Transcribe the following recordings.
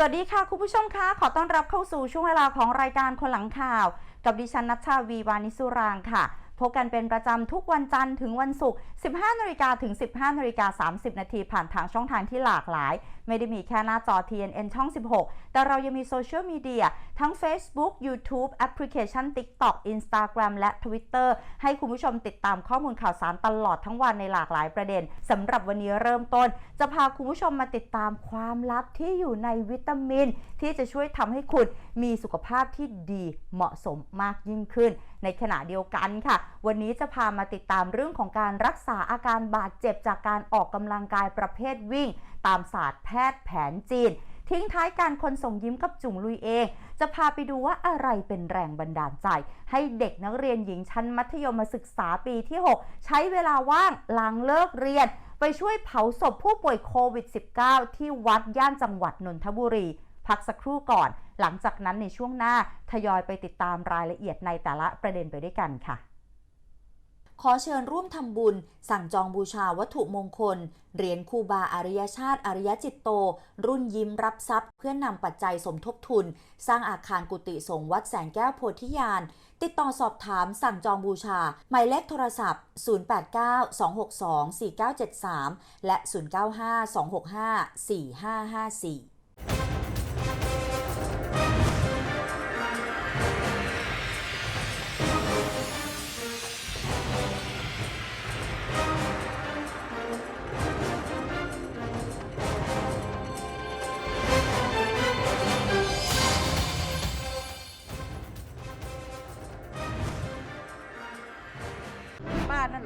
สวัสดีค่ะ คุณผู้ชมคะ ขอต้อนรับเข้าสู่ช่วงเวลาของรายการคนหลังข่าว กับดิฉันนัชชาวีวานิสุรางค่ะพบกันเป็นประจำทุกวันจันทร์ถึงวันศุกร์ 15 นาฬิกาถึง 15 นาฬิกา 30 นาทีผ่านทางช่องทางที่หลากหลาย ไม่ได้มีแค่หน้าจอ TNN ช่อง 16 แต่เรายังมีโซเชียลมีเดียทั้ง Facebook YouTube แอปพลิเคชัน TikTok Instagram และ Twitter ให้คุณผู้ชมติดตามข้อมูลข่าวสารตลอดทั้งวันในหลากหลายประเด็นสำหรับวันนี้เริ่มต้น จะพาคุณผู้ชมมาติดตามความลับที่อยู่ในวิตามิน ที่จะช่วยทำให้คุณมีสุขภาพที่ดีเหมาะสมมากยิ่งขึ้น ในขณะเดียวกันค่ะวันนี้จะพามาติดตามเรื่องของการรักษาอาการบาดเจ็บจากการออกกำลังกายประเภทวิ่ง ตามศาสตร์แพทย์แผนจีน ทิ้งท้ายการคนส่งยิ้มกับจุ๋งลุยเอง จะพาไปดูว่าอะไรเป็นแรงบันดาลใจ ให้เด็กนักเรียนหญิงชั้นมัธยมศึกษาปีที่ 6 ใช้เวลาว่างหลังเลิกเรียน ไปช่วยเผาศพผู้ป่วยโควิด -19 ที่วัดย่านจังหวัดนนทบุรีพักสักครู่ก่อน หลังจากนั้นในช่วงหน้าทยอยไปติดตามรายละเอียดในแต่ละประเด็นไปด้วยกันค่ะ ขอเชิญร่วมทำบุญ สั่งจองบูชาวัตถุมงคล เหรียญคูบาอริยชาติ อริยจิตโต รุ่นยิ้มรับทรัพย์ เพื่อนำปัจจัยสมทบทุน สร้างอาคารกุฏิสงฆ์วัดแสงแก้วโพธิญาณ ติดต่อสอบถามสั่งจองบูชา หมายเลขโทรศัพท์ 089-262-4973 และ 095-265-4554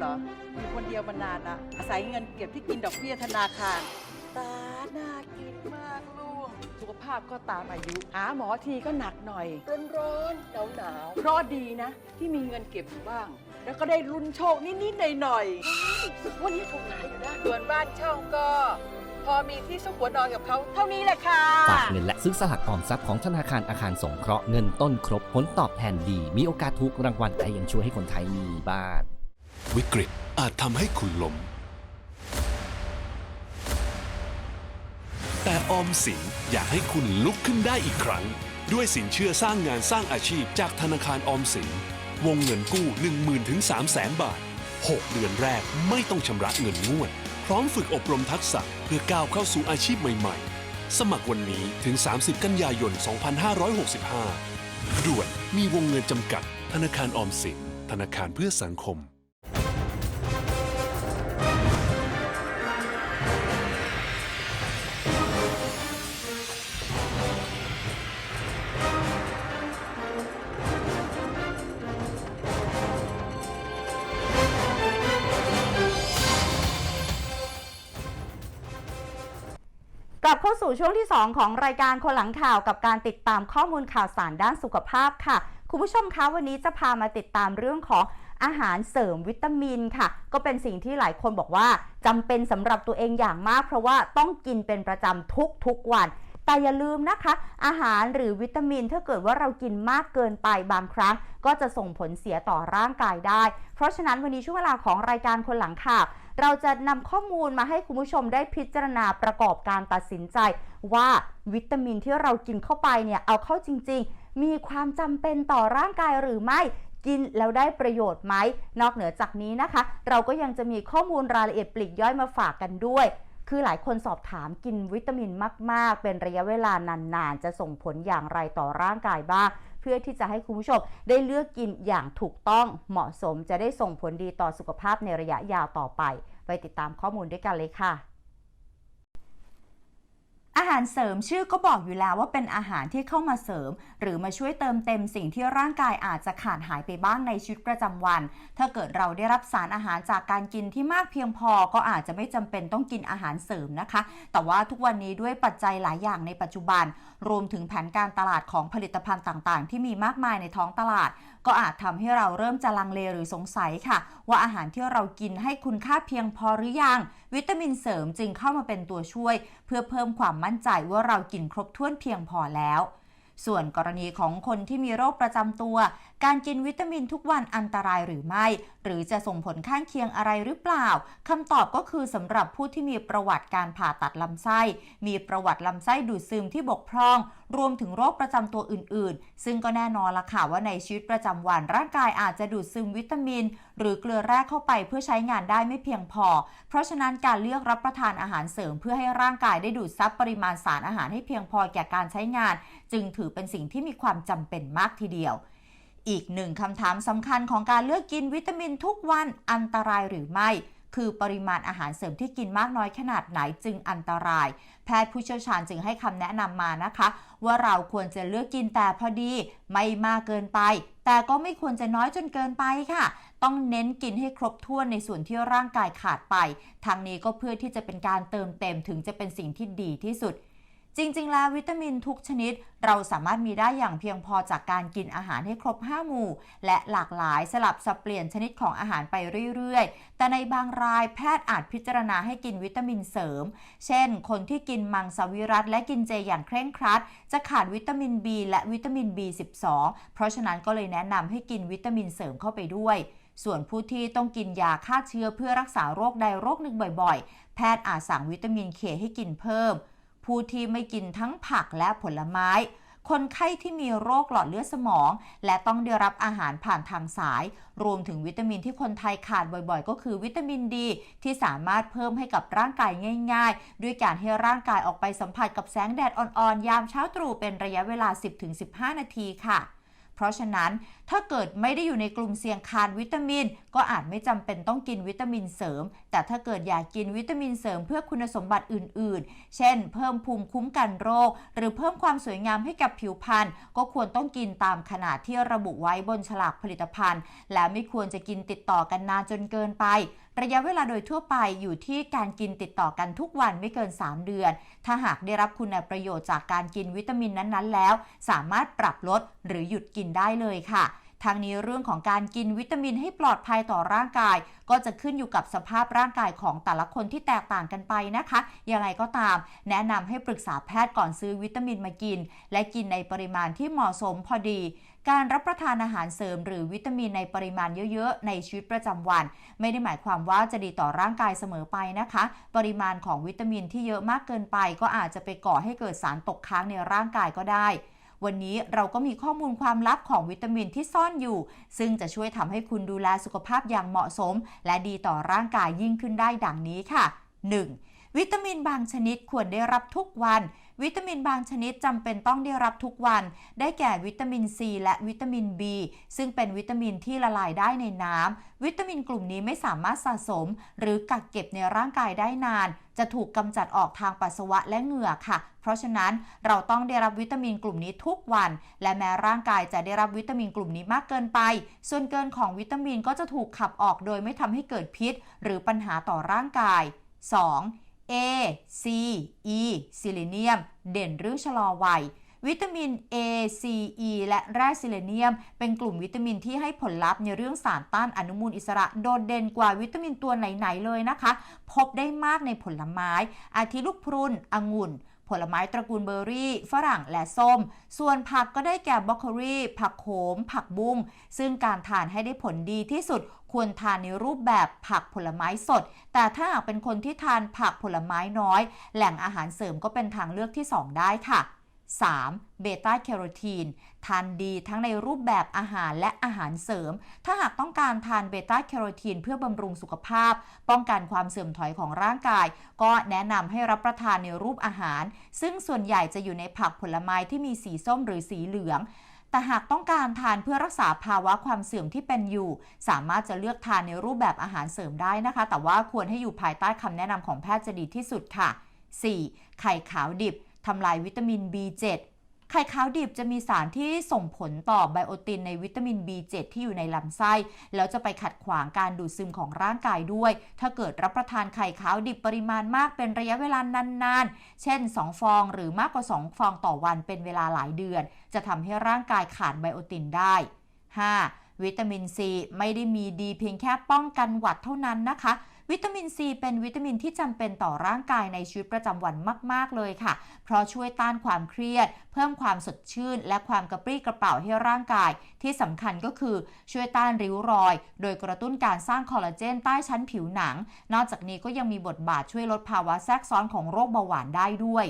เหรอ อยู่คนเดียวมานานละอาศัยเงินเก็บที่กินดอกเบี้ยธนาคาร ตาน่ากินมากลูก สุขภาพก็ตามอายุ หาหมอทีก็หนักหน่อย ร้อนร้อนหนาวหนาวๆเพราะดีนะ ที่มีเงินเก็บอยู่บ้าง แล้วก็ได้ลุ้นโชคนิดๆหน่อยๆวันนี้ถูกขายอยู่นะส่วนบ้านเช่าก็ พอมีที่ซุกหัวนอนกับเขาเท่านี้แหละค่ะ ฝากเงินและซื้อสลากออมทรัพย์ของธนาคารอาคารสงเคราะห์เงินต้นครบ ผลตอบแทนดี มีโอกาสถูกรางวัลแต่ยังช่วยให้คนไทยมีบ้าน วิกฤตอาจทำให้คุณล้ม แต่ออมสินอยากให้คุณลุกขึ้นได้อีกครั้ง ด้วยสินเชื่อสร้างงานสร้างอาชีพจากธนาคารออมสิน วงเงินกู้ 1 0,000ถึง3 0 0แสนบาท 6 เดือนแรกไม่ต้องชำระเงินงวด พร้อมฝึกอบรมทักษะเพื่อก้าวเข้าสู่อาชีพใหม่ๆ สมัครวันนี้ถึง 30 กันยายน 2565 ด่วนมีวงเงินจำกัด ธนาคารออมสิน ธนาคารเพื่อสังคม สู่ช่วงที่ 2 ของรายการคนหลังข่าวกับการติดตามข้อมูลข่าวสารด้านสุขภาพค่ะ คุณผู้ชมคะวันนี้จะพามาติดตามเรื่องของอาหารเสริมวิตามินค่ะ ก็เป็นสิ่งที่หลายคนบอกว่าจำเป็นสำหรับตัวเองอย่างมาก เพราะว่าต้องกินเป็นประจำทุกๆวัน แต่อย่าลืมนะคะ อาหารหรือวิตามินถ้าเกิดว่าเรากินมากเกินไปบางครั้ง ก็จะส่งผลเสียต่อร่างกายได้ เพราะฉะนั้นวันนี้ช่วงเวลาของรายการคนหลังข่าว เราจะนำข้อมูลมาให้คุณผู้ชมได้พิจารณาประกอบการตัดสินใจ ว่าวิตามินที่เรากินเข้าไปเนี่ยเอาเข้าจริง ๆ มีความจำเป็นต่อร่างกายหรือไม่กินแล้วได้ประโยชน์ไหม นอกเหนือจากนี้นะคะ เราก็ยังจะมีข้อมูลรายละเอียดปลีกย่อยมาฝากกันด้วย คือหลายคนสอบถามกินวิตามินมาก ๆ เป็นระยะเวลานาน ๆ จะส่งผลอย่างไรต่อร่างกายบ้าง เพื่อที่จะให้คุณผู้ชมได้เลือกกินอย่างถูกต้องเหมาะสมจะได้ส่งผลดีต่อสุขภาพในระยะยาวต่อไป ไปติดตามข้อมูลด้วยกันเลยค่ะ อาหารเสริมชื่อก็บอกอยู่แล้วว่าเป็นอาหารที่เข้ามาเสริม หรือมาช่วยเติมเต็มสิ่งที่ร่างกายอาจจะขาดหายไปบ้างในชีวิตประจำวัน ถ้าเกิดเราได้รับสารอาหารจากการกินที่มากเพียงพอก็อาจจะไม่จำเป็นต้องกินอาหารเสริมนะคะ แต่ว่าทุกวันนี้ด้วยปัจจัยหลายอย่างในปัจจุบัน รวมถึงแผนการตลาดของผลิตภัณฑ์ต่างๆ ที่มีมากมายในท้องตลาด ก็อาจทำให้เราเริ่มจะลังเลหรือสงสัยค่ะ ว่าอาหารที่เรากินให้คุณค่าเพียงพอหรือยัง วิตามินเสริมจึงเข้ามาเป็นตัวช่วย เพื่อเพิ่มความมั่นใจว่าเรากินครบถ้วนเพียงพอแล้ว ส่วนกรณีของคนที่มีโรคประจำตัว การกินวิตามินทุกวันอันตรายหรือไม่ หรือจะส่งผลข้างเคียงอะไรหรือเปล่าคำตอบก็คือสำหรับผู้ที่มีประวัติการผ่าตัดลำไส้ มีประวัติลำไส้ดูดซึมที่บกพร่อง รวมถึงโรคประจำตัวอื่น ๆ ซึ่งก็แน่นอนละค่ะว่าในชีวิตประจำวันร่างกายอาจจะดูดซึมวิตามิน หรือเกลือแร่เข้าไปเพื่อใช้งานได้ไม่เพียงพอ เพราะฉะนั้นการเลือกรับประทานอาหารเสริม เพื่อให้ร่างกายได้ดูดซับปริมาณสารอาหารให้เพียงพอแก่การใช้งาน จึงถือเป็นสิ่งที่มีความจำเป็นมากทีเดียวอีกหนึ่งคำถามสำคัญของการเลือกกินวิตามินทุกวันอันตรายหรือไม่ คือปริมาณอาหารเสริมที่กินมากน้อยขนาดไหนจึงอันตราย แพทย์ผู้เชี่ยวชาญจึงให้คำแนะนำมานะคะ ว่าเราควรจะเลือกกินแต่พอดี ไม่มากเกินไป แต่ก็ไม่ควรจะน้อยจนเกินไปค่ะ ต้องเน้นกินให้ครบถ้วนในส่วนที่ร่างกายขาดไป ทางนี้ก็เพื่อที่จะเป็นการเติมเต็มถึงจะเป็นสิ่งที่ดีที่สุด จริง ๆ แล้ววิตามินทุกชนิด เราสามารถมีได้อย่างเพียงพอจากการกินอาหารให้ครบ 5 หมู่ และหลากหลายสลับสับเปลี่ยนชนิดของอาหารไปเรื่อยๆ แต่ในบางรายแพทย์อาจพิจารณาให้กินวิตามินเสริม เช่น คนที่กินมังสวิรัตและกินเจอย่างเคร่งครัด จะขาดวิตามิน B และวิตามิน B12 เพราะฉะนั้นก็เลยแนะนำให้กินวิตามินเสริมเข้าไปด้วย ส่วนผู้ที่ต้องกินยาฆ่าเชื้อเพื่อรักษาโรคใดโรคหนึ่งบ่อยๆ แพทย์อาจสั่งวิตามินเคให้กินเพิ่ม ผู้ที่ไม่กินทั้งผักและผลไม้ คนไข้ที่มีโรคหลอดเลือดสมอง และต้องได้รับอาหารผ่านทางสาย รวมถึงวิตามินที่คนไทยขาดบ่อยๆ ก็คือวิตามินดี ที่สามารถเพิ่มให้กับร่างกายง่าย ๆ ด้วยการให้ร่างกายออกไปสัมผัสกับแสงแดดอ่อนๆ ยามเช้าตรู่เป็นระยะเวลา 10-15 นาทีค่ะ ราะฉะนั้นถ้าเกิดไม่ได้อยู่ในกลุ่มเสี่ยงขาดวิตามิน ก็อาจไม่จำเป็นต้องกินวิตามินเสริม แต่ถ้าเกิดอยากกินวิตามินเสริมเพื่อคุณสมบัติอื่น ๆ เช่น เพิ่มภูมิคุ้มกันโรค หรือเพิ่มความสวยงามให้กับผิวพรรณก็ควรต้องกินตามขนาดที่ระบุไว้บนฉลากผลิตภัณฑ์ และไม่ควรจะกินติดต่อกันนานจนเกินไป ระยะเวลาโดยทั่วไปอยู่ที่การกินติดต่อกันทุกวันไม่เกิน 3 เดือน ถ้าหากได้รับคุณประโยชน์จากการกินวิตามินนั้นๆ แล้ว สามารถปรับลดหรือหยุดกินได้เลยค่ะทางนี้เรื่องของการกินวิตามินให้ปลอดภัยต่อร่างกาย ก็จะขึ้นอยู่กับสภาพร่างกายของแต่ละคนที่แตกต่างกันไปนะคะ ยังไงก็ตาม แนะนำให้ปรึกษาแพทย์ก่อนซื้อวิตามินมากิน และกินในปริมาณที่เหมาะสมพอดี การรับประทานอาหารเสริม หรือวิตามินในปริมาณเยอะๆ ในชีวิตประจำวัน ไม่ได้หมายความว่าจะดีต่อร่างกายเสมอไปนะคะ ปริมาณของวิตามินที่เยอะมากเกินไป ก็อาจจะไปก่อให้เกิดสารตกค้างในร่างกายก็ได้ วันนี้เราก็มีข้อมูลความลับของวิตามินที่ซ่อนอยู่ ซึ่งจะช่วยทำให้คุณดูแลสุขภาพอย่างเหมาะสม และดีต่อร่างกายยิ่งขึ้นได้ดังนี้ค่ะ 1. วิตามินบางชนิดควรได้รับทุกวัน วิตามินบางชนิดจำเป็นต้องได้รับทุกวัน ได้แก่วิตามินซีและวิตามิน B ซึ่งเป็นวิตามินที่ละลายได้ในน้ำวิตามินกลุ่มนี้ไม่สามารถสะสม หรือกักเก็บในร่างกายได้นาน จะถูกกำจัดออกทางปัสสาวะและเหงื่อค่ะ เพราะฉะนั้นเราต้องได้รับวิตามินกลุ่มนี้ทุกวัน และแม้ร่างกายจะได้รับวิตามินกลุ่มนี้มากเกินไป ส่วนเกินของวิตามินก็จะถูกขับออกโดยไม่ทำให้เกิดพิษ หรือปัญหาต่อร่างกาย 2. A C E ซิลิเนียม เด่นหรือชะลอวัย วิตามิน A C E และแร่ซิลิเนียม เป็นกลุ่มวิตามินที่ให้ผลลัพธ์ในเรื่องสารต้านอนุมูลอิสระโดดเด่นกว่าวิตามินตัวไหน ๆ เลยนะคะ พบได้มากในผลไม้ อาทิลูกพรุนองุ่น ผลไม้ตระกูลเบอร์รี่ ฝรั่งและส้ม ส่วนผักก็ได้แก่บรอกโคลีผักโขม ผักบุ้ง ซึ่งการทานให้ได้ผลดีที่สุดควรทานในรูปแบบผักผลไม้สด แต่ถ้าหากเป็นคนที่ทานผักผลไม้น้อย แหล่งอาหารเสริมก็เป็นทางเลือกที่ 2 ได้ค่ะ 3. เบต้าแคโรทีนทานดีทั้งในรูปแบบอาหารและอาหารเสริม ถ้าหากต้องการทานเบต้าแคโรทีนเพื่อบำรุงสุขภาพ ป้องกันความเสื่อมถอยของร่างกาย ก็แนะนำให้รับประทานในรูปอาหาร ซึ่งส่วนใหญ่จะอยู่ในผักผลไม้ที่มีสีส้มหรือสีเหลืองแต่หากต้องการทานเพื่อรักษาภาวะความเสื่อมที่เป็นอยู่ สามารถจะเลือกทานในรูปแบบอาหารเสริมได้นะคะ แต่ว่าควรให้อยู่ภายใต้คำแนะนำของแพทย์จะดีที่สุดค่ะ 4. ไข่ขาวดิบ ทำลายวิตามิน B7 ไข่ขาวดิบจะมีสารที่ส่งผลต่อไบโอตินในวิตามิน B7 ที่อยู่ในลำไส้ แล้วจะไปขัดขวางการดูดซึมของร่างกายด้วย ถ้าเกิดรับประทานไข่ขาวดิบปริมาณมากเป็นระยะเวลานานๆ เช่น 2 ฟองหรือมากกว่า 2 ฟองต่อวันเป็นเวลาหลายเดือน จะทำให้ร่างกายขาดไบโอตินได้ 5. วิตามินซีไม่ได้มีดีเพียงแค่ป้องกันหวัดเท่านั้นนะคะ วิตามินซีเป็นวิตามินที่จำเป็นต่อร่างกายในชีวิตประจำวันมาก ๆ เลยค่ะ เพราะช่วยต้านความเครียด เพิ่มความสดชื่น และความกระปรี้กระเป๋าให้ร่างกาย ที่สำคัญก็คือช่วยต้านริ้วรอย โดยกระตุ้นการสร้างคอลลาเจนใต้ชั้นผิวหนัง นอกจากนี้ก็ยังมีบทบาทช่วยลดภาวะแทรกซ้อนของโรคเบาหวานได้ด้วย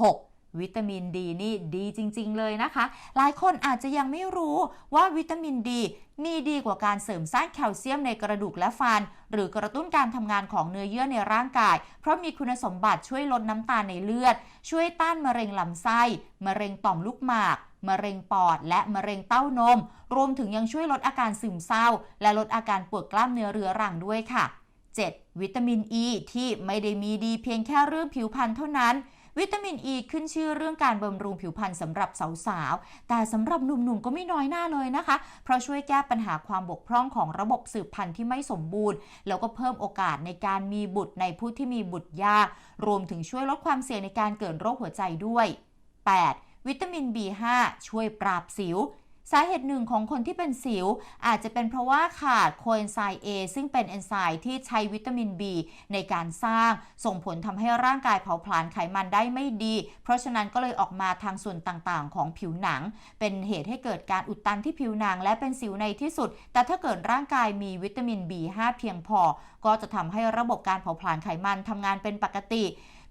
6. วิตามินดีนี่ดีจริง ๆ เลยนะคะ หลายคนอาจจะยังไม่รู้ว่าวิตามินดีมีดีกว่าการเสริมสร้างแคลเซียมในกระดูกและฟัน หรือกระตุ้นการทำงานของเนื้อเยื่อในร่างกาย เพราะมีคุณสมบัติช่วยลดน้ำตาลในเลือด ช่วยต้านมะเร็งลำไส้ มะเร็งต่อมลูกหมากมะเร็งปอด และมะเร็งเต้านม รวมถึงยังช่วยลดอาการซึมเศร้า และลดอาการปวดกล้ามเนื้อเรื้อรังด้วยค่ะ 7. วิตามินอ e ีที่ไม่ได้มีดีเพียงแค่เรื่องผิวพรรณเท่านั้น วิตามินอ e ีขึ้นชื่อเรื่องการบำรุงผิวพรรณสำหรับสาวๆ แต่สำหรับหนุ่มๆ ก็ไม่น้อยหน้าเลยนะคะ เพราะช่วยแก้ปัญหาความบกพร่องของระบบสืบพันธุ์ที่ไม่สมบูรณ์ แล้วก็เพิ่มโอกาสในการมีบุตรในผู้ที่มีบุตรยาก รวมถึงช่วยลดความเสี่ยงในการเกิดโรคหัวใจด้วย 8. วิตามิน B5 ช่วยปราบสิว สาเหตุหนึ่งของคนที่เป็นสิว อาจจะเป็นเพราะว่าขาดโคเอนไซม์ A ซึ่งเป็นเอนไซม์ที่ใช้วิตามิน B ในการสร้าง ส่งผลทำให้ร่างกายเผาผลาญไขมันได้ไม่ดี เพราะฉะนั้นก็เลยออกมาทางส่วนต่างๆ ของผิวหนัง เป็นเหตุให้เกิดการอุดตันที่ผิวหนังและเป็นสิวในที่สุด แต่ถ้าเกิดร่างกายมีวิตามิน B5 เพียงพอ ก็จะทำให้ระบบการเผาผลาญไขมันทำงานเป็นปกติ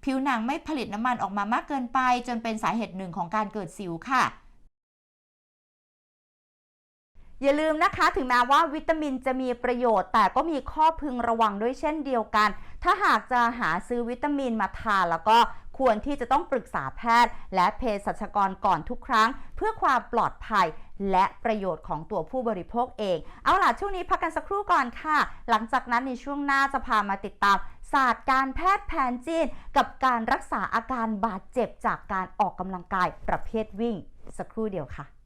ผิวหนังไม่ผลิตน้ำมันออกมามากเกินไป จนเป็นสาเหตุหนึ่งของการเกิดสิวค่ะ อย่าลืมนะคะถึงแม้ว่าวิตามินจะมีประโยชน์ แต่ก็มีข้อพึงระวังด้วยเช่นเดียวกัน ถ้าหากจะหาซื้อวิตามินมาทานแล้วก็ควรที่จะต้องปรึกษาแพทย์ และเภสัชกรก่อนทุกครั้ง เพื่อความปลอดภัยและประโยชน์ของตัวผู้บริโภคเอง เอาล่ะ ช่วงนี้พักกันสักครู่ก่อนค่ะ หลังจากนั้นในช่วงหน้าจะพามาติดตาม ศาสตร์การแพทย์แผนจีน กับการรักษาอาการบาดเจ็บจากการออกกำลังกายประเภทวิ่ง สักครู่เดียวค่ะ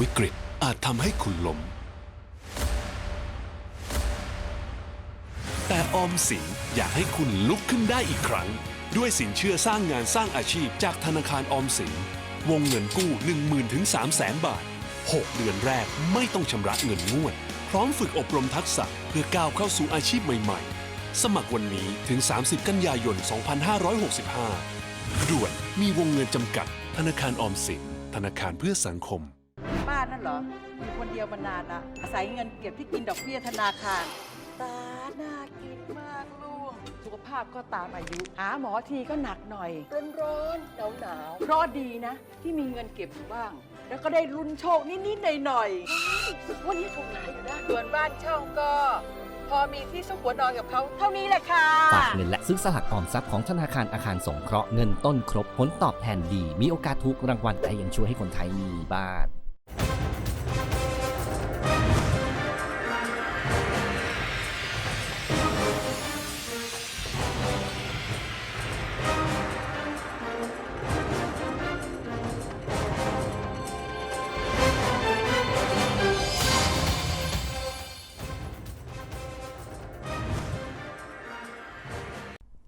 วิกฤตอาจทำให้คุณล้ม ออมสินอยากให้คุณลุกขึ้นได้อีกครั้ง ด้วยสินเชื่อสร้างงานสร้างอาชีพจากธนาคารออมสิน วงเงินกู้ 1 0,000ถึง3 0 0แสนบาท 6 เดือนแรกไม่ต้องชำระเงินงวด พร้อมฝึกอบรมทักษะเพื่อก้าวเข้าสู่อาชีพใหม่ๆ สมัครวันนี้ถึง 30 กันยายน 2565 ด่วนมีวงเงินจำกัด ธนาคารออมสิน ธนาคารเพื่อสังคมป้านั่นเหรออยู่คนเดียวมานานละอาศัยเงินเก็บที่กินดอกเบี้ยธนาคาร ตา น่ากินมากลูก สุขภาพก็ตามอายุ หาหมอทีก็หนักหน่อย ร้อนร้อนหนาวหนาวๆเพราะดีนะ ที่มีเงินเก็บอยู่บ้าง แล้วก็ได้ลุ้นโชคนิดๆหน่อยๆวันนี้ถูกหลายอยู่นะส่วนบ้านเช่าก็ พอมีที่ซุกหัวนอนกับเขาเท่านี้แหละค่ะ ฝากเงินและซื้อสลากออมทรัพย์ของธนาคารอาคารสงเคราะห์เงินต้นครบผลตอบแทนดี มีโอกาสถูกรางวัลแต่ยังช่วยให้คนไทยมีบ้าน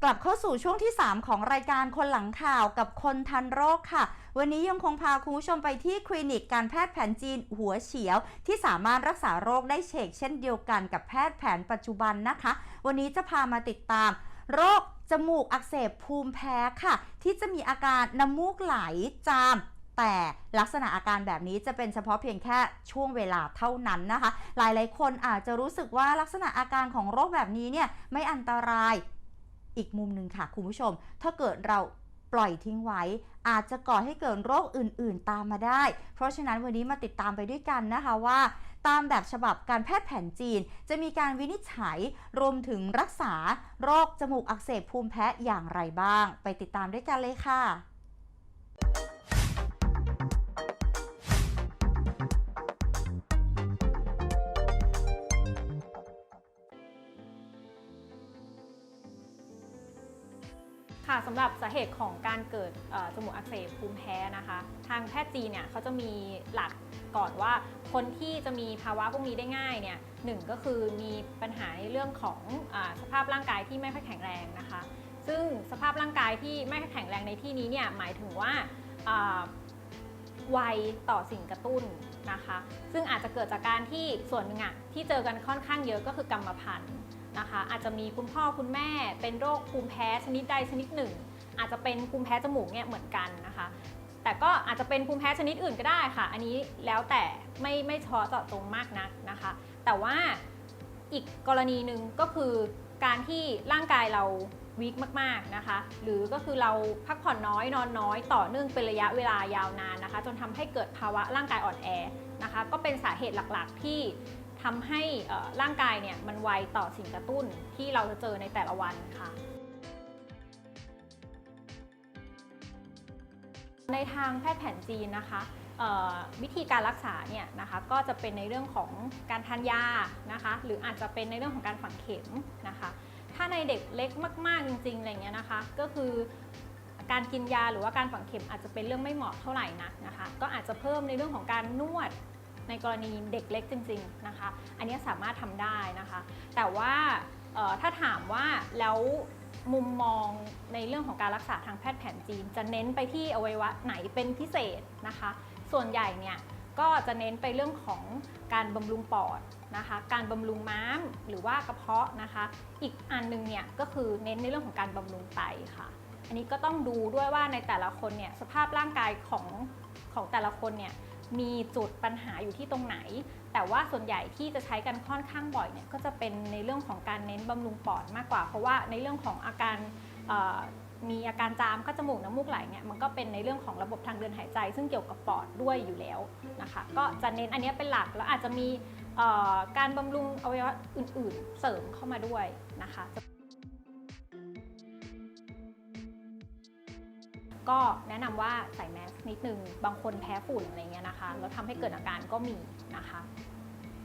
กลับเข้าสู่ช่วงที่ 3 ของรายการคนหลังข่าวกับคนทันโรคค่ะ วันนี้ยังคงพาคุณผู้ชมไปที่คลินิกการแพทย์แผนจีนหัวเฉียว ที่สามารถรักษาโรคได้เฉกเช่นเดียวกันกับแพทย์แผนปัจจุบันนะคะ วันนี้จะพามาติดตาม โรคจมูกอักเสบภูมิแพ้ค่ะ ที่จะมีอาการน้ำมูกไหลจามแต่ลักษณะอาการแบบนี้จะเป็นเฉพาะเพียงแค่ช่วงเวลาเท่านั้นนะคะ หลายๆ คนอาจจะรู้สึกว่าลักษณะอาการของโรคแบบนี้เนี่ยไม่อันตราย อีกมุมหนึ่งค่ะคุณผู้ชม ถ้าเกิดเราปล่อยทิ้งไว้ อาจจะก่อให้เกิดโรคอื่น ๆ ตามมาได้ เพราะฉะนั้นวันนี้มาติดตามไปด้วยกันนะคะว่า ตามแบบฉบับการแพทย์แผนจีน จะมีการวินิจฉัยรวมถึงรักษาโรคจมูกอักเสบภูมิแพ้อย่างไรบ้าง ไปติดตามด้วยกันเลยค่ะ สำหรับสาเหตุของการเกิดจมูกอักเสบภูมิแพ้นะคะ ทางแพทย์จีนเนี่ยเขาจะมีหลักก่อนว่าคนที่จะมีภาวะพวกนี้ได้ง่ายเนี่ยหนึ่งก็คือมีปัญหาในเรื่องของอสภาพร่างกายที่ไม่ค่อยแข็งแรงนะคะ ซึ่งสภาพร่างกายที่ไม่ค่อยแข็งแรงในที่นี้เนี่ยหมายถึงว่าอ่าวัยต่อสิ่งกระตุ้นนะคะ ซึ่งอาจจะเกิดจากการที่ส่วนหนึ่งอะที่เจอกันค่อนข้างเยอะก็คือกรรมพันธุ์ นะคะ อาจจะมีคุณพ่อคุณแม่เป็นโรคภูมิแพ้ชนิดใดชนิดหนึ่ง อาจจะเป็นภูมิแพ้จมูกเนี่ยเหมือนกันนะคะ แต่ก็อาจจะเป็นภูมิแพ้ชนิดอื่นก็ได้ค่ะ อันนี้แล้วแต่ไม่ไม่เฉพาะเจาะจงมากนักนะคะ แต่ว่าอีกกรณีหนึ่งก็คือการที่ร่างกายเราวีคมากๆนะคะ หรือก็คือเราพักผ่อนน้อยนอนน้อยต่อเนื่องเป็นระยะเวลายาวนานนะคะ จนทำให้เกิดภาวะร่างกายอ่อนแอนะคะ ก็เป็นสาเหตุหลักๆที่ ทำให้ร่างกายเนี่ยมันไวต่อสิ่งกระตุ้นที่เราจะเจอในแต่ละวันค่ะ ในทางแพทย์แผนจีนนะคะวิธีการรักษาเนี่ยนะคะก็จะเป็นในเรื่องของการทานยานะคะหรืออาจจะเป็นในเรื่องของการฝังเข็มนะคะ ถ้าในเด็กเล็กมากๆจริงๆอะไรเงี้ยนะคะก็คือการกินยาหรือว่าการฝังเข็มอาจจะเป็นเรื่องไม่เหมาะเท่าไหร่นักนะคะ ก็อาจจะเพิ่มในเรื่องของการนวด ในกรณีเด็กเล็กจริงๆนะคะ อันนี้สามารถทำได้นะคะ แต่ว่าถ้าถามว่าแล้วมุมมองในเรื่องของการรักษาทางแพทย์แผนจีน จะเน้นไปที่อวัยวะไหนเป็นพิเศษนะคะ ส่วนใหญ่เนี่ยก็จะเน้นไปเรื่องของการบำรุงปอดนะคะ การบำรุงม้ามหรือว่ากระเพาะนะคะ อีกอันหนึงเนี่ยก็คือเน้นในเรื่องของการบำรุงไตค่ะ อันนี้ก็ต้องดูด้วยว่าในแต่ละคนเนี่ยสภาพร่างกายของของแต่ละคนเนี่ย มีจุดปัญหาอยู่ที่ตรงไหน แต่ว่าส่วนใหญ่ที่จะใช้กันค่อนข้างบ่อยเนี่ยก็จะเป็นในเรื่องของการเน้นบำรุงปอดมากกว่า เพราะว่าในเรื่องของอาการมีอาการจามก็จมูกน้ำมูกไหลเนี่ยมันก็เป็นในเรื่องของระบบทางเดินหายใจ ซึ่งเกี่ยวกับปอดด้วยอยู่แล้วนะคะก็จะเน้นอันนี้เป็นหลักแล้วอาจจะมีการบำรุงอวัยวะอื่น ๆ เสริมเข้ามาด้วยนะคะ ก็แนะนำว่าใส่แมสนิดนึง บางคนแพ้ฝุ่นอะไรเงี้ยนะคะ แล้วทำให้เกิดอาการก็มีนะคะ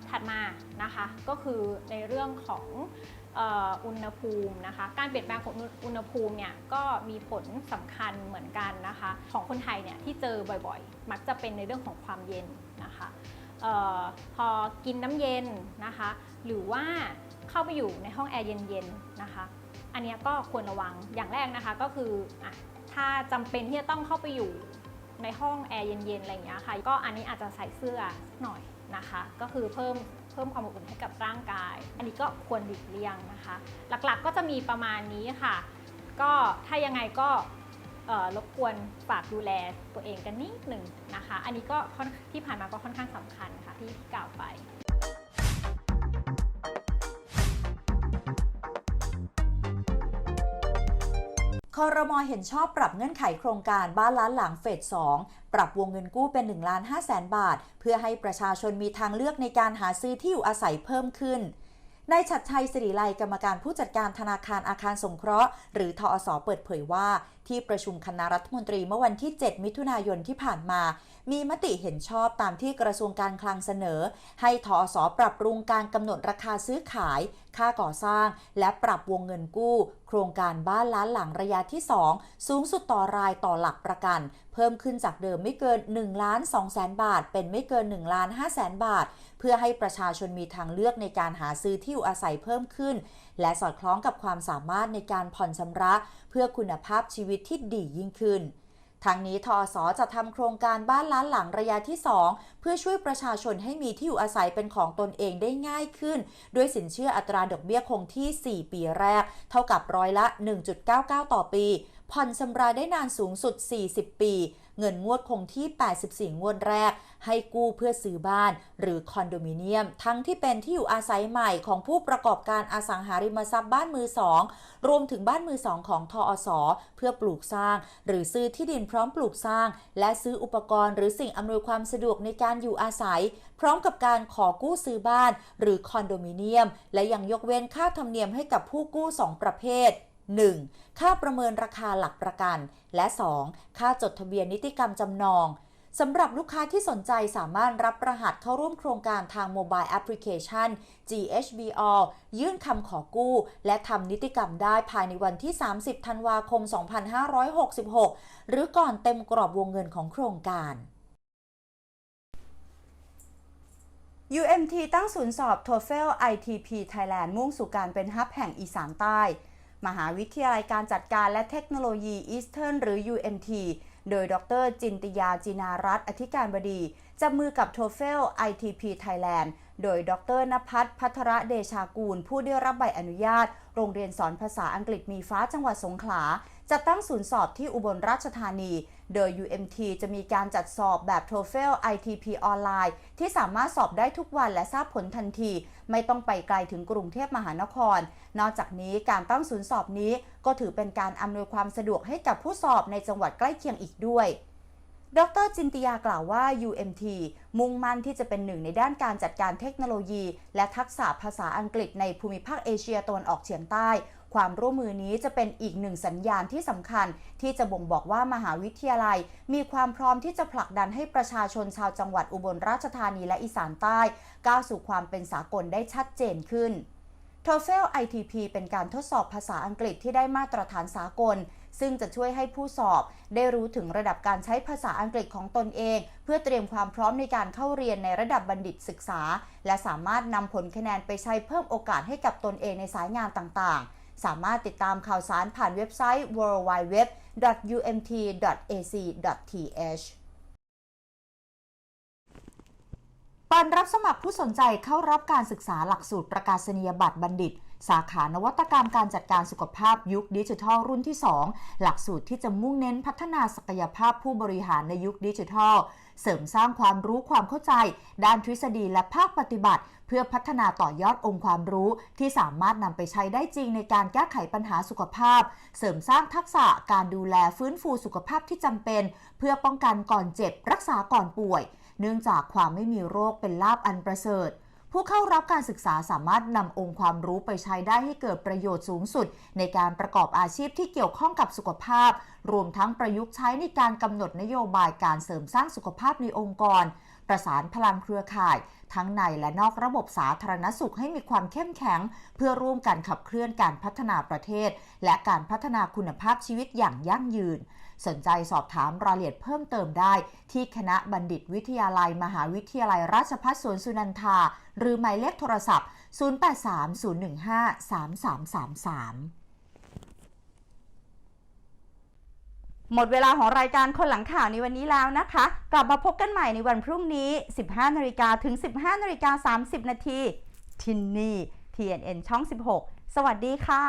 ถัดมานะคะก็คือในเรื่องของเอ่ออุณหภูมินะคะ การเปลี่ยนแปลงของอุณหภูมิเนี่ยก็มีผลสำคัญเหมือนกันนะคะ ของคนไทยเนี่ยที่เจอบ่อยๆ มักจะเป็นในเรื่องของความเย็นนะคะเออพอกินน้ำเย็นนะคะ หรือว่าเข้าไปอยู่ในห้องแอร์เย็นๆนะคะ อันเนี้ยก็ควรระวังอย่างแรกนะคะก็คืออะ ถ้าจำเป็นที่จะต้องเข้าไปอยู่ในห้องแอร์เย็นๆอะไรอย่างเงี้ยค่ะก็อันนี้อาจจะใส่เสื้อหน่อยนะคะ ก็คือเพิ่มเพิ่มความอบอุ่นให้กับร่างกาย อันนี้ก็ควรหลีกเลี่ยงนะคะ หลักๆก็จะมีประมาณนี้ค่ะ ก็ถ้ายังไงก็รบกวนฝากดูแลตัวเองกันนิดหนึ่งนะคะ อันนี้ก็ที่ผ่านมาก็ค่อนข้างสำคัญค่ะที่กล่าวไป คอรมอเห็นชอบปรับเงื่อนไขโครงการบ้านล้านหลังเฟส 2 ปรับวงเงินกู้เป็น1ล้าน5แสนบาท เพื่อให้ประชาชนมีทางเลือกในการหาซื้อที่อยู่อาศัยเพิ่มขึ้น นายชัดชัยสิริไลกรรมการผู้จัดการธนาคารอาคารสงเคราะห์ หรือทอสเปิดเผยว่า ที่ประชุมคณะรัฐมนตรีเมื่อวันที่ 7 มิถุนายนที่ผ่านมา มีมติเห็นชอบตามที่กระทรวงการคลังเสนอ ให้ทอสปรับปรุงการกำหนดราคาซื้อขาย ค่าก่อสร้าง และปรับวงเงินกู้ โครงการบ้านล้านหลังระยะที่ 2 สูงสุดต่อรายต่อหลักประกัน เพิ่มขึ้นจากเดิมไม่เกิน1ล้าน2แสนบาท เป็นไม่เกิน1ล้าน5แสนบาท พื่อให้ประชาชนมีทางเลือกในการหาซื้อที่อยู่อาศัยเพิ่มขึ้น และสอดคล้องกับความสามารถในการผ่อนชำระ เพื่อคุณภาพชีวิตที่ดียิ่งขึ้นทางนี้ทอสอจะทำโครงการบ้านล้านหลังระยะที่ 2 เพื่อช่วยประชาชนให้มีที่อยู่อาศัยเป็นของตนเองได้ง่ายขึ้น ด้วยสินเชื่ออัตราดอกเบี้ยคงที่ 4 ปีแรก เท่ากับร้อยละ 1.99 ต่อปี ผ่อนชำระได้นานสูงสุด 40 ปี เงินงวดคงที่ 84 งวดแรก ให้กู้เพื่อซื้อบ้าน หรือคอนโดมิเนียม ทั้งที่เป็นที่อยู่อาศัยใหม่ของผู้ประกอบการอสังหาริมทรัพย์บ้านมือสองรวมถึงบ้านมือสองของทอสอเพื่อปลูกสร้าง หรือซื้อที่ดินพร้อมปลูกสร้าง และซื้ออุปกรณ์หรือสิ่งอำนวยความสะดวกในการอยู่อาศัย พร้อมกับการขอกู้ซื้อบ้าน หรือคอนโดมิเนียม และยังยกเว้นค่าธรรมเนียมให้กับผู้กู้ 2 ประเภท 1. ค่าประเมินราคาหลักประกัน และ 2. ค่าจดทะเบียนนิติกรรมจำนองสำหรับลูกค้าที่สนใจสามารถรับรหัสเข้าร่วมโครงการทางโมบายแอปพลิเคชัน GHBL ยื่นคำขอกู้ และทำนิติกรรมได้ภายในวันที่ 30 ธันวาคม 2566 หรือก่อนเต็มกรอบวงเงินของโครงการ UMT ตั้งศูนย์สอบ TOEFL ITP Thailand มุ่งสู่การเป็นฮับแห่งอีสานใต้ มหาวิทยาลัยการจัดการและเทคโนโลยีอีสเทิร์นหรือ UMT โดยดรจินตยาจินารัตน์อธิการบดีจับมือกับโทเฟล ITP Thailand โดยดรนภัทรพัทรเดชากูล ผู้ได้รับใบอนุญาต โรงเรียนสอนภาษาอังกฤษมีฟ้าจังหวัดสงขลาจัดตั้งศูนย์สอบที่อุบลราชธานี โดย UMT จะมีการจัดสอบแบบ TOEFL ITP ออนไลน์ที่สามารถสอบได้ทุกวันและทราบผลทันที ไม่ต้องไปไกลถึงกรุงเทพมหานคร นอกจากนี้การตั้งศูนย์สอบนี้ ก็ถือเป็นการอำนวยความสะดวกให้กับผู้สอบในจังหวัดใกล้เคียงอีกด้วยดรจินติยากล่าวว่า UMT มุ่งมั่นที่จะเป็นหนึ่งในด้านการจัดการเทคโนโลยี และทักษะภาษาอังกฤษในภูมิภาคเอเชียตะวันออกเฉียงใต้ ความร่วมมือนี้จะเป็นอีกหนึ่งสัญญาณที่สำคัญ ที่จะบ่งบอกว่ามหาวิทยาลัย มีความพร้อมที่จะผลักดันให้ประชาชนชาวจังหวัดอุบลราชธานีและอีสานใต้ก้าวสู่ความเป็นสากลได้ชัดเจนขึ้น TOEFL ITP เป็นการทดสอบภาษาอังกฤษที่ได้มาตรฐานสากล ซึ่งจะช่วยให้ผู้สอบ ได้รู้ถึงระดับการใช้ภาษาอังกฤษของตนเอง เพื่อเตรียมความพร้อมในการเข้าเรียนในระดับบัณฑิตศึกษา และสามารถนำผลคะแนนไปใช้เพิ่มโอกาสให้กับตนเองในสายงานต่างๆ สามารถติดตามข่าวสารผ่านเว็บไซต์ www.umt.ac.th ปันรับสมัครผู้สนใจเข้ารับการศึกษาหลักสูตรประกาศนียบัตรบัณฑิต สาขานวัตกรรมการจัดการสุขภาพยุคดิจิทัลรุ่นที่ 2 หลักสูตรที่จะมุ่งเน้นพัฒนาศักยภาพผู้บริหารในยุคดิจิทัล เสริมสร้างความรู้ความเข้าใจ ด้านทฤษฎีและภาคปฏิบัติ เพื่อพัฒนาต่อยอดองค์ความรู้ ที่สามารถนำไปใช้ได้จริงในการแก้ไขปัญหาสุขภาพ เสริมสร้างทักษะการดูแลฟื้นฟูสุขภาพที่จำเป็น เพื่อป้องกันก่อนเจ็บ รักษาก่อนป่วย เนื่องจากความไม่มีโรคเป็นลาบอันประเสริฐ ผู้เข้ารับการศึกษาสามารถนำองค์ความรู้ไปใช้ได้ให้เกิดประโยชน์สูงสุด ในการประกอบอาชีพที่เกี่ยวข้องกับสุขภาพ รวมทั้งประยุกต์ใช้ในการกำหนดนโยบายการเสริมสร้างสุขภาพในองค์กร ประสานพลังเครือข่าย ทั้งในและนอกระบบสาธารณสุขให้มีความเข้มแข็ง เพื่อร่วมกันขับเคลื่อนการพัฒนาประเทศ และการพัฒนาคุณภาพชีวิตอย่างยั่งยืน สนใจสอบถามรายละเอียดเพิ่มเติมได้ ที่คณะบัณฑิตวิทยาลัย มหาวิทยาลัยราชภัฏสวนสุนันทา หรือหมายเลขโทรศัพท์ 0830153333หมดเวลาของรายการคนหลังข่าวในวันนี้แล้วนะคะ กลับมาพบกันใหม่ในวันพรุ่งนี้ 15นาฬิกาถึง 15นาฬิกา30นาทีที่นี่ TNN ช่อง 16 สวัสดีค่ะ